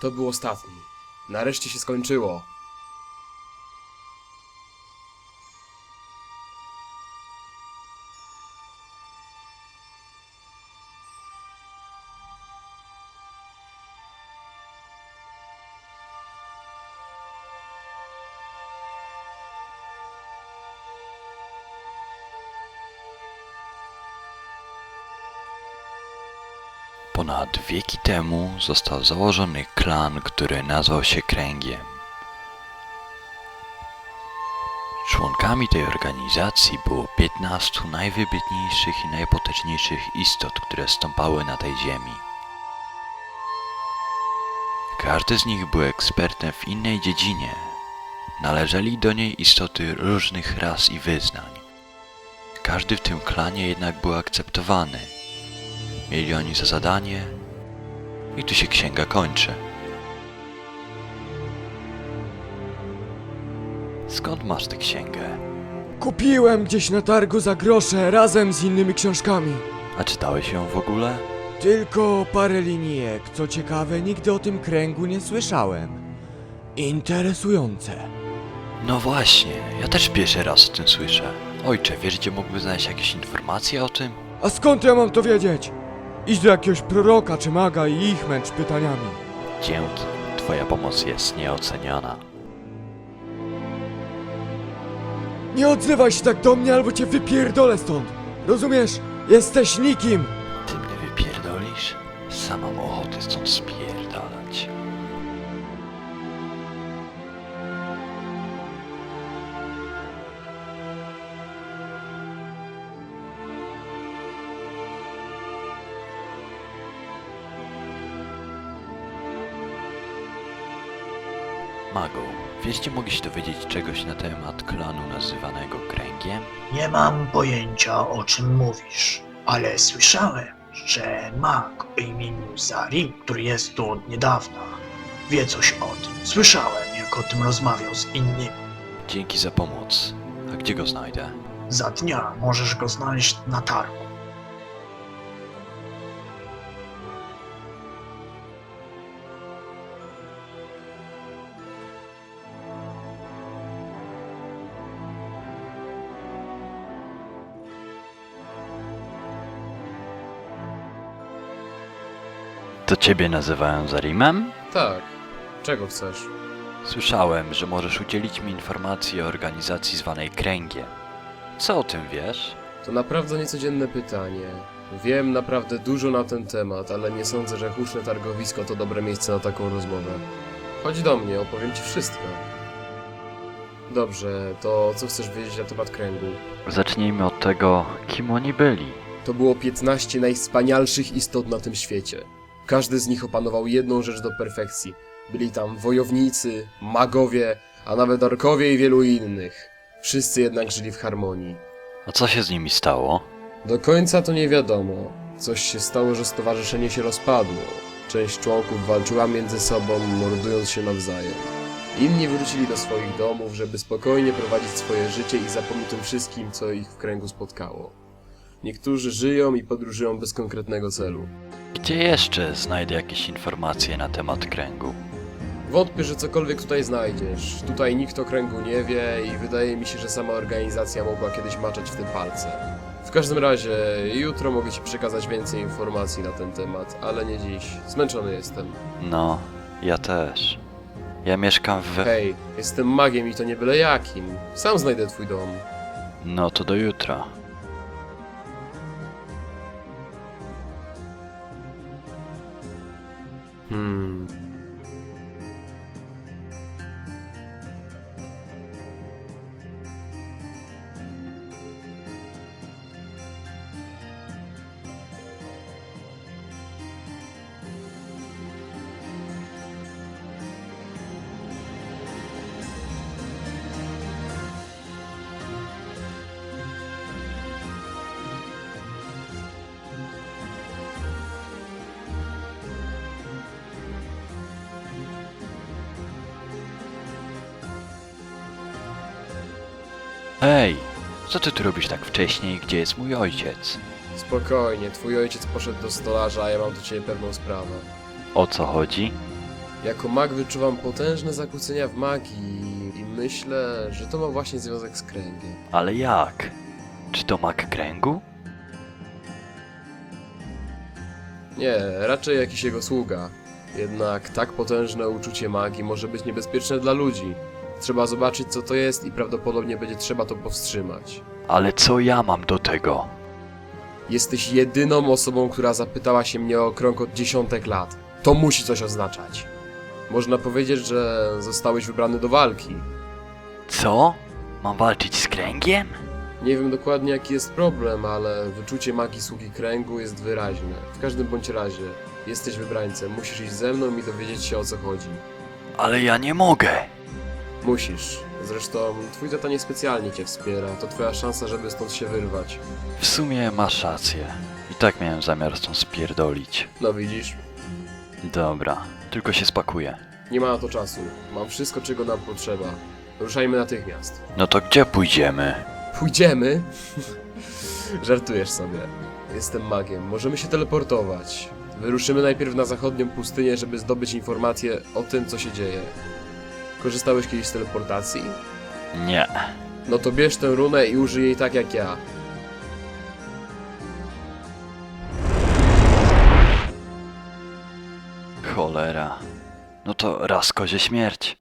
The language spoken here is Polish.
To był ostatni. Nareszcie się skończyło. Ponad wieki temu został założony klan, który nazwał się Kręgiem. Członkami tej organizacji było 15 najwybitniejszych i najpotężniejszych istot, które stąpały na tej ziemi. Każdy z nich był ekspertem w innej dziedzinie. Należeli do niej istoty różnych ras i wyznań. Każdy w tym klanie jednak był akceptowany. Mieli oni za zadanie i tu się księga kończy. Skąd masz tę księgę? Kupiłem gdzieś na targu za grosze razem z innymi książkami. A czytałeś ją w ogóle? Tylko parę linijek. Co ciekawe, nigdy o tym kręgu nie słyszałem. Interesujące. No właśnie, ja też pierwszy raz o tym słyszę. Ojcze, wiesz gdzie mógłby znaleźć jakieś informacje o tym? A skąd ja mam to wiedzieć? Idź do jakiegoś proroka czy maga i ich męcz pytaniami. Dzięki, twoja pomoc jest nieoceniona. Nie odzywaj się tak do mnie, albo cię wypierdolę stąd. Rozumiesz? Jesteś nikim. Ty mnie wypierdolisz? Sam mam ochotę stąd spierdalać. Mago, wiesz gdzie mogę się dowiedzieć czegoś na temat klanu nazywanego Kręgiem? Nie mam pojęcia o czym mówisz, ale słyszałem, że mag o imieniu Zari, który jest tu od niedawna, wie coś o tym. Słyszałem, jak o tym rozmawiał z innymi. Dzięki za pomoc. A gdzie go znajdę? Za dnia możesz go znaleźć na targu. To ciebie nazywają Zarimem? Tak. Czego chcesz? Słyszałem, że możesz udzielić mi informacji o organizacji zwanej Kręgiem. Co o tym wiesz? To naprawdę niecodzienne pytanie. Wiem naprawdę dużo na ten temat, ale nie sądzę, że huczne targowisko to dobre miejsce na taką rozmowę. Chodź do mnie, opowiem ci wszystko. Dobrze, to co chcesz wiedzieć na temat kręgu? Zacznijmy od tego, kim oni byli. To było 15 najwspanialszych istot na tym świecie. Każdy z nich opanował jedną rzecz do perfekcji. Byli tam wojownicy, magowie, a nawet orkowie i wielu innych. Wszyscy jednak żyli w harmonii. A co się z nimi stało? Do końca to nie wiadomo. Coś się stało, że stowarzyszenie się rozpadło. Część członków walczyła między sobą, mordując się nawzajem. Inni wrócili do swoich domów, żeby spokojnie prowadzić swoje życie i zapomnieć tym wszystkim, co ich w kręgu spotkało. Niektórzy żyją i podróżują bez konkretnego celu. Gdzie jeszcze znajdę jakieś informacje na temat kręgu? Wątpię, że cokolwiek tutaj znajdziesz. Tutaj nikt o kręgu nie wie i wydaje mi się, że sama organizacja mogła kiedyś maczać w tym palce. W każdym razie, jutro mogę Ci przekazać więcej informacji na ten temat, ale nie dziś. Zmęczony jestem. No, ja też. Ja mieszkam w... Hej, jestem magiem i to nie byle jakim. Sam znajdę Twój dom. No to do jutra. うん。Co ty tu robisz tak wcześnie i gdzie jest mój ojciec? Spokojnie, Twój ojciec poszedł do stolarza, a ja mam do Ciebie pewną sprawę. O co chodzi? Jako mag wyczuwam potężne zakłócenia w magii i myślę, że to ma właśnie związek z kręgiem. Ale jak? Czy to mak kręgu? Nie, raczej jakiś jego sługa. Jednak tak potężne uczucie magii może być niebezpieczne dla ludzi. Trzeba zobaczyć co to jest i prawdopodobnie będzie trzeba to powstrzymać. Ale co ja mam do tego? Jesteś jedyną osobą, która zapytała się mnie o krąg od dziesiątek lat. To musi coś oznaczać. Można powiedzieć, że zostałeś wybrany do walki. Co? Mam walczyć z kręgiem? Nie wiem dokładnie jaki jest problem, ale wyczucie magii sługi kręgu jest wyraźne. W każdym bądź razie, jesteś wybrańcem, musisz iść ze mną i dowiedzieć się o co chodzi. Ale ja nie mogę. Musisz. Zresztą twój tata niespecjalnie cię wspiera, to twoja szansa, żeby stąd się wyrwać. W sumie masz rację. I tak miałem zamiar stąd spierdolić. No widzisz, Dobra, tylko się spakuję. nie ma na to czasu. Mam wszystko, czego nam potrzeba. Ruszajmy natychmiast. No to gdzie pójdziemy? Pójdziemy? Żartujesz sobie. Jestem magiem, możemy się teleportować. Wyruszymy najpierw na zachodnią pustynię, żeby zdobyć informacje o tym, co się dzieje. Korzystałeś kiedyś z teleportacji? Nie. No to bierz tę runę i użyj jej tak jak ja. Cholera. No to raz kozie śmierć.